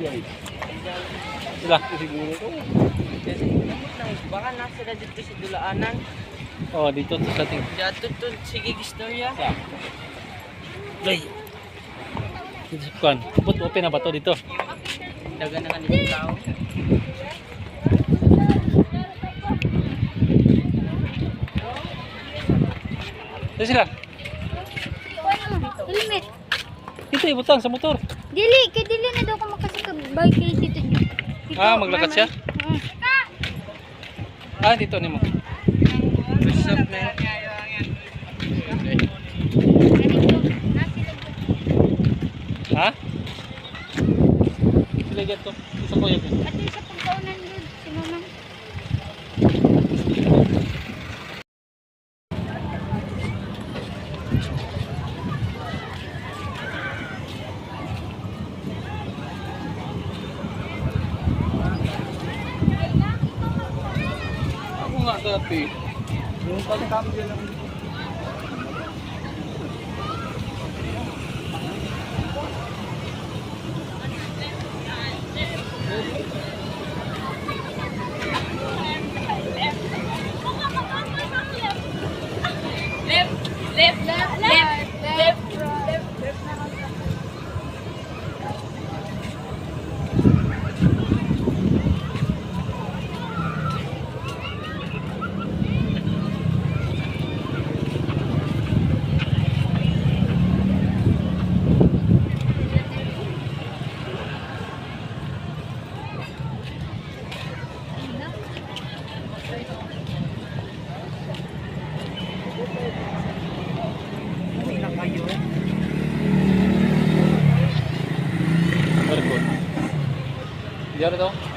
Yes. Sila. Siguro to. Kasi baka na dito sa dulaanan. Oh, dito sa ating. Dito to sige istorya. Lay. Dito sa kuan. Put open na ba to dito? Dagan na kanito tao. Dito sila. Helmet. Dito ibutang sa motor. Dili, kay dili na daw ko makasakabay kay Ah, maglakat siya? Mm. Ah, dito ni mo. Na yun. Ganito. Nasa Ha? Sila dito. Isa ko yun. At sa pagkaunan yun, kape. Yung pagkambyo Left, Left, left, left. Diyan ito.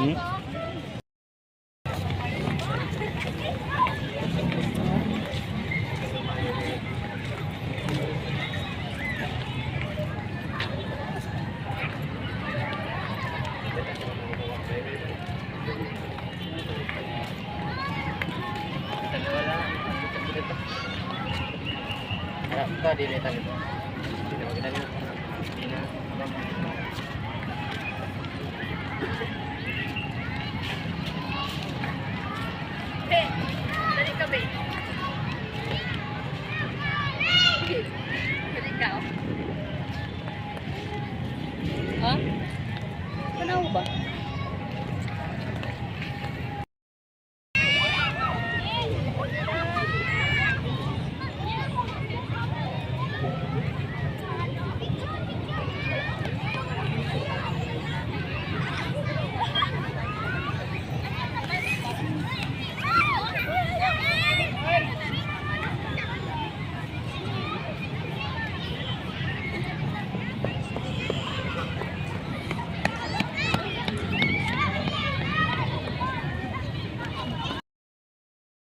Hmm? Ito, dili tayo ito. Dili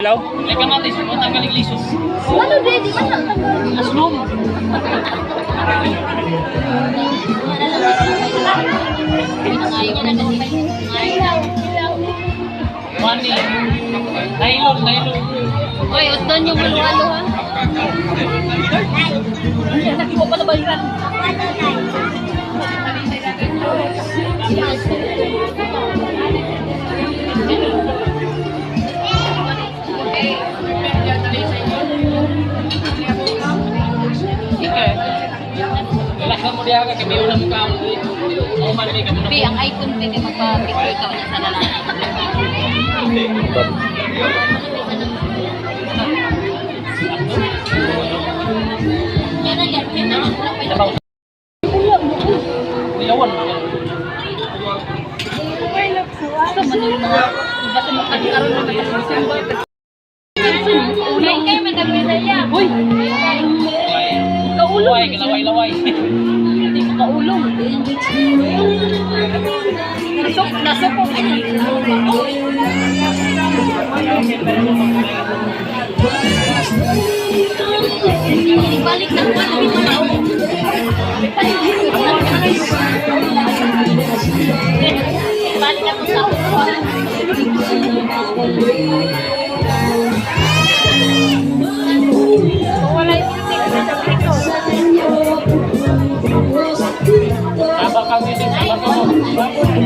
Hello? Leka natin, mo tanggaling lisos. Ano, babe? Di man lang tanggal. Asnom. Money. Nailog, nailog. Oy, udon yung halo-halo, ha? Laki mo pala bayaran. Ikaw. Wala ka ka, kami ulang mukha mo. Ako man may kamuna Bi, ang icon pwede magpa-picture ikaw niya sa lalaki. Yan. Iyawan mo yan. Sa Basta magkakaroon ng December. Ulay kayo, may nagmedalya. Uy! Kaulong. Laway-laway. Hindi ko Nasok, nasok ko. Balik na po, hindi mo na ako. Balik na po sa. vamos, vamos, vamos.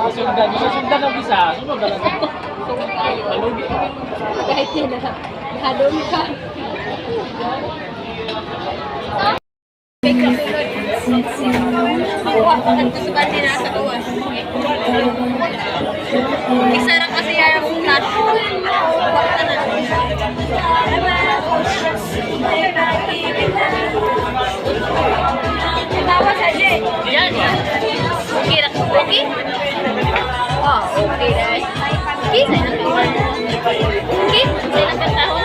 Susundan, susundan ang isa. Na lang. Malugi. Kahit yun na, hadong ka. Makuha ko kanto sa bandi na sa kawas. Isa lang kasi yan ang flash. Bakta na. Tawa sa Jay. Yan, yan. Okay, na. Okay? Oh, okay, guys. Okay, sa ilang kawan. Okay, sa ilang katahon.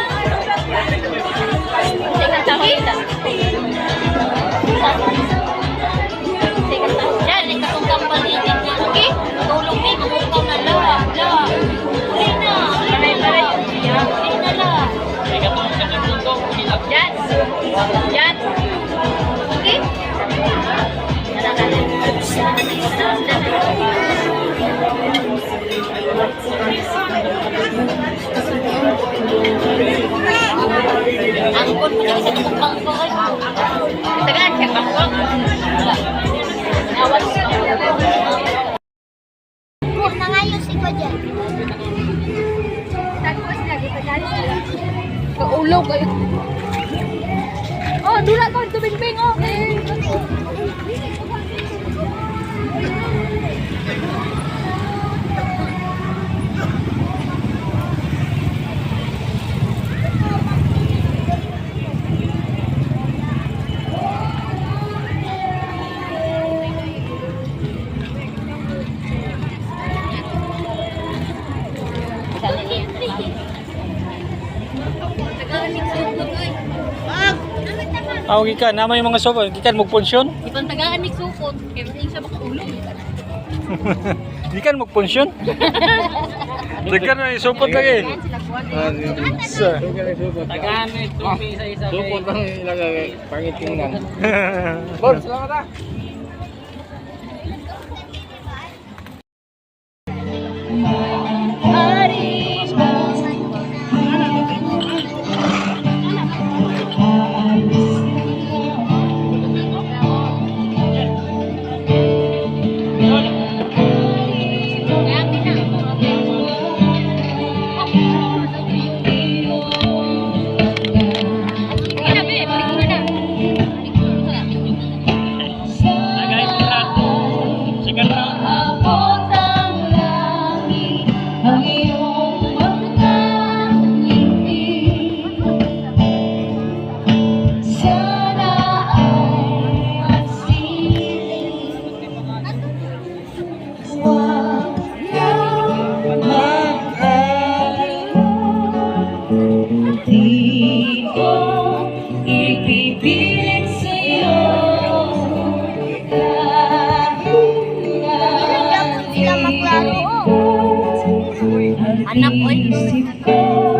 Oh, dula ko, tubing-bing, oh. Ah, gikan, nama yung mga sopa, gikan mo pensyon? Ibang tagaan ni Sukot, kaya hindi siya makaulong. Gikan mo pensyon? Gikan na isupot lagi. Kuwan. Sa. Tagaan mo ito sa isa. Supot lang ilagay pangitingnan. Bon, salamat ah. Lord.